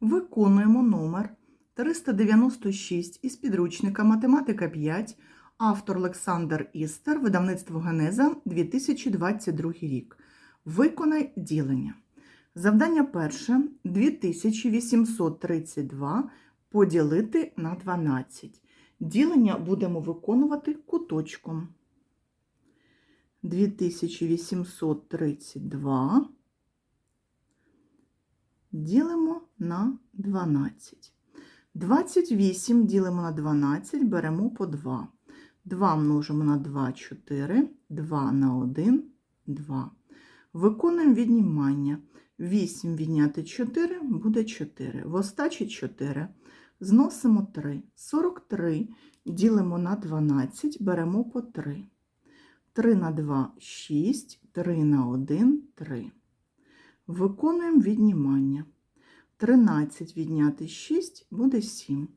Виконуємо номер 396 із підручника Математика 5, автор Олександр Істер, видавництво Генеза 2022 рік. Виконай ділення. Завдання перше 2832 поділити на 12. Ділення будемо виконувати куточком. 2832 ділимо на 12. 28 ділимо на 12, беремо по 2. 2 множимо на 2 4, 2 на 1 2. Виконуємо віднімання. 8 відняти 4 буде 4. В остачі 4. Зносимо 3. 43 ділимо на 12, беремо по 3. 3 на 2 6, 3 на 1 3. Виконуємо віднімання. 13 відняти 6 буде 7.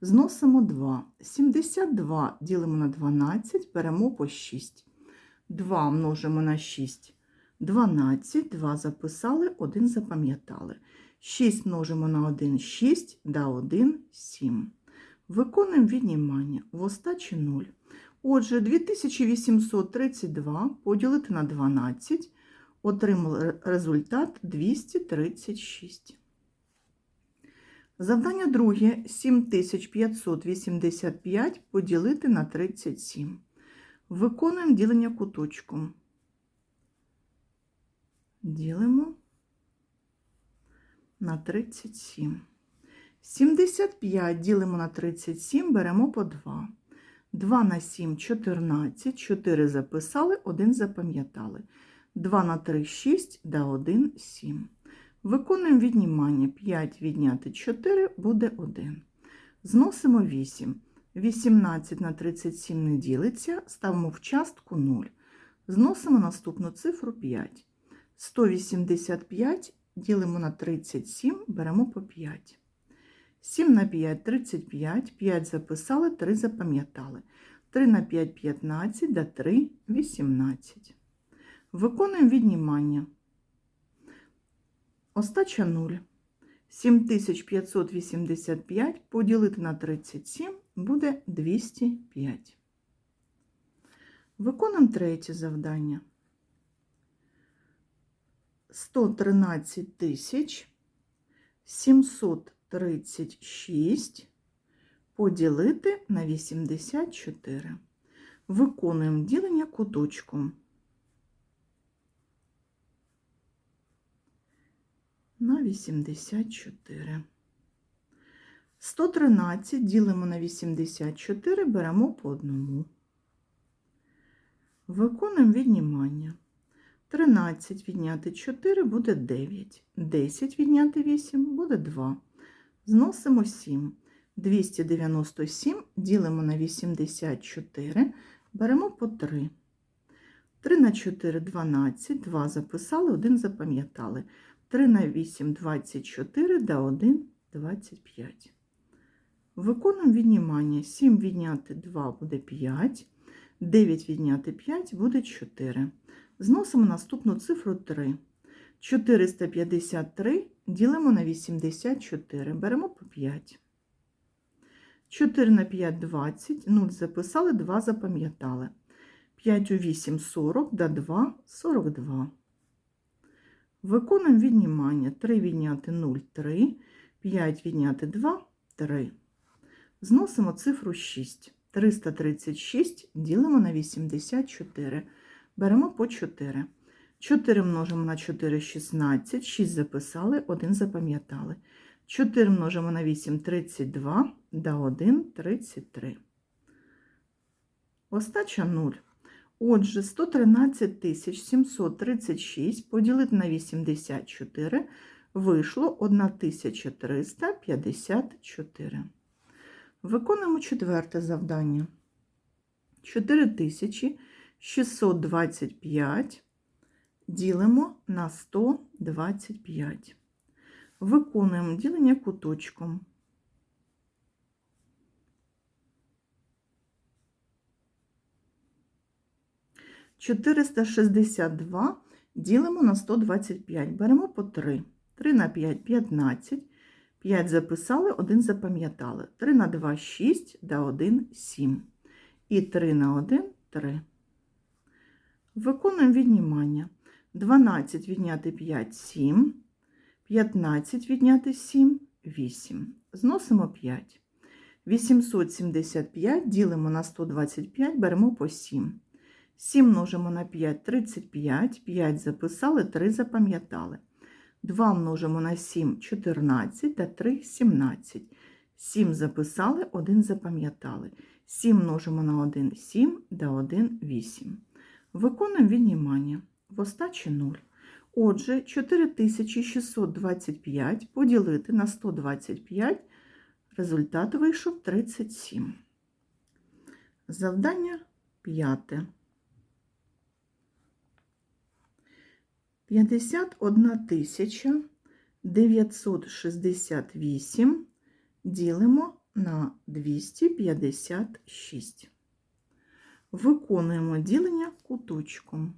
Зносимо 2. 72 ділимо на 12, беремо по 6. 2 множимо на 6. 12, 2 записали, 1 запам'ятали. 6 множимо на 1 6, да 1 7. Виконуємо віднімання. В остачі 0. Отже, 2832 поділити на 12, отримали результат 236. Завдання друге 7585 поділити на 37. Виконуємо ділення куточком. Ділимо на 37. 75 ділимо на 37, беремо по 2. 2 на 7 14, 4 записали, 1 запам'ятали. 2 на 3 6, да 1 7. Виконуємо віднімання. 5 відняти 4 буде 1. Зносимо 8. 18 на 37 не ділиться, ставимо в частку 0. Зносимо наступну цифру 5. 185 ділимо на 37, беремо по 5. 7 на 5 35, 5 записали, 3 запам'ятали. 3 на 5 15, да 3 18. Виконуємо віднімання. Остача 0. 7585 поділити на 37 буде 205. Виконуємо третє завдання. 113 тисяч 736 поділити на 84. Виконуємо ділення куточком. На 84. 113 ділимо на 84, беремо по одному. Виконуємо віднімання. 13 відняти 4 буде 9. 10 відняти 8 буде 2. Зносимо 7. 297 ділимо на 84, беремо по 3. 3 на 4 12, 2 записали, 1 запам'ятали. 3 на 8 24, да 1 25. Виконуємо віднімання. 7 відняти 2 буде 5, 9 відняти 5 буде 4. Зносимо наступну цифру 3. 453 ділимо на 84, беремо по 5. 4 на 5 20, 0 записали, 2 запам'ятали. 5 у 8 40, да 2 42. Виконуємо віднімання. 3 відняти 0 3, 5 відняти 2 3. Зносимо цифру 6. 336 ділимо на 84. Беремо по 4. 4 множимо на 4 16, 6 записали, 1 запам'ятали. 4 множимо на 8 32, да 1 33. Остача 0. Отже, 113 736 поділити на 84 вийшло 1354. Виконуємо четверте завдання. 4625 ділимо на 125. Виконуємо ділення куточком. 462 ділимо на 125. Беремо по 3. 3 на 5 15. 5 записали, 1 запам'ятали. 3 на 2 – 6, да 1 – 7. І 3 на 1 – 3. Виконуємо віднімання. 12 відняти 5 – 7. 15 відняти 7 – 8. Зносимо 5. 875 ділимо на 125, беремо по 7. 7 множимо на 5 – 35, 5 записали, 3 запам'ятали. 2 множимо на 7 – 14, та 3 – 17. 7 записали, 1 запам'ятали. 7 множимо на 1 – 7, да 1 – 8. Виконуємо віднімання. В остачі 0. Отже, 4625 поділити на 125, результат вийшов 37. Завдання п'яте. 51 тисяча 968 ділимо на 256. Виконуємо ділення куточком.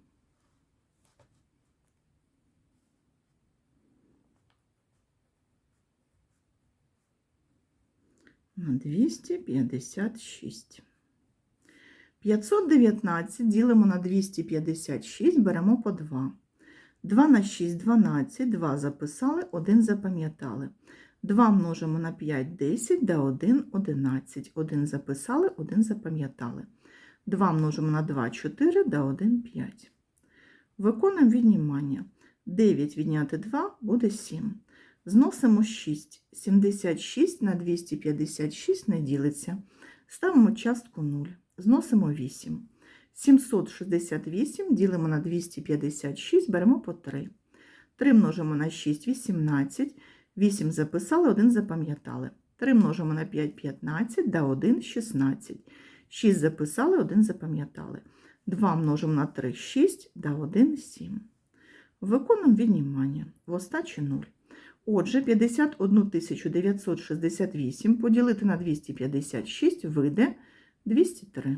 На 256. 519 ділимо на 256, беремо по 2. 2 на 6 – 12, 2 записали, 1 запам'ятали. 2 множимо на 5 – 10, да 1 – 11. 1 записали, 1 запам'ятали. 2 множимо на 2 – 4, да 1 – 5. Виконуємо віднімання. 9 відняти 2 буде 7. Зносимо 6. 76 на 256 не ділиться. Ставимо частку 0. Зносимо 8. 768 ділимо на 256, беремо по 3. 3 множимо на 6 – 18. 8 записали, 1 запам'ятали. 3 множимо на 5 – 15, да 1 – 16. 6 записали, 1 запам'ятали. 2 множимо на 3 – 6, да 1 – 7. Виконуємо віднімання. В остачі 0. Отже, 51 968 поділити на 256 вийде 203.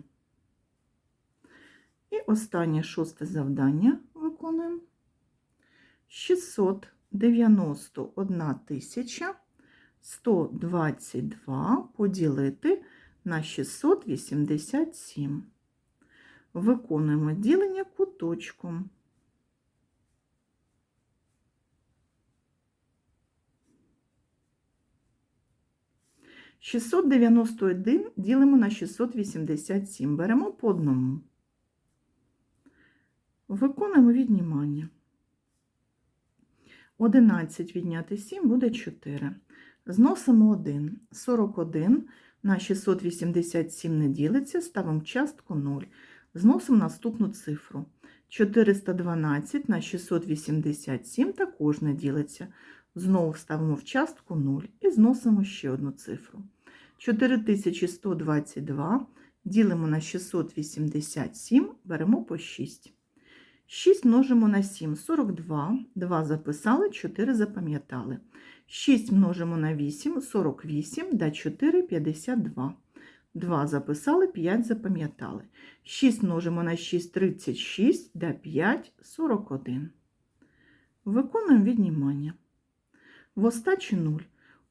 І останнє шосте завдання виконуємо. 691 тисяча 122 поділити на 687. Виконуємо ділення куточком. Шістсот дев'яносто один ділимо на 687. Беремо по одному. Виконуємо віднімання. 11 відняти 7 буде 4. Зносимо 1. 41 на 687 не ділиться, ставимо частку 0. Зносимо наступну цифру. 412 на 687 також не ділиться. Знову ставимо в частку 0 і зносимо ще одну цифру. 4122 ділимо на 687, беремо по 6. 6 множимо на 7 – 42, 2 записали, 4 запам'ятали. 6 множимо на 8 – 48, да 4 – 52. 2 записали, 5 запам'ятали. 6 множимо на 6 – 36, да 5 – 41. Виконуємо віднімання. В остачі 0.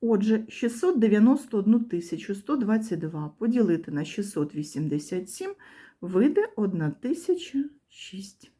Отже, 691 122 поділити на 687 вийде 1006.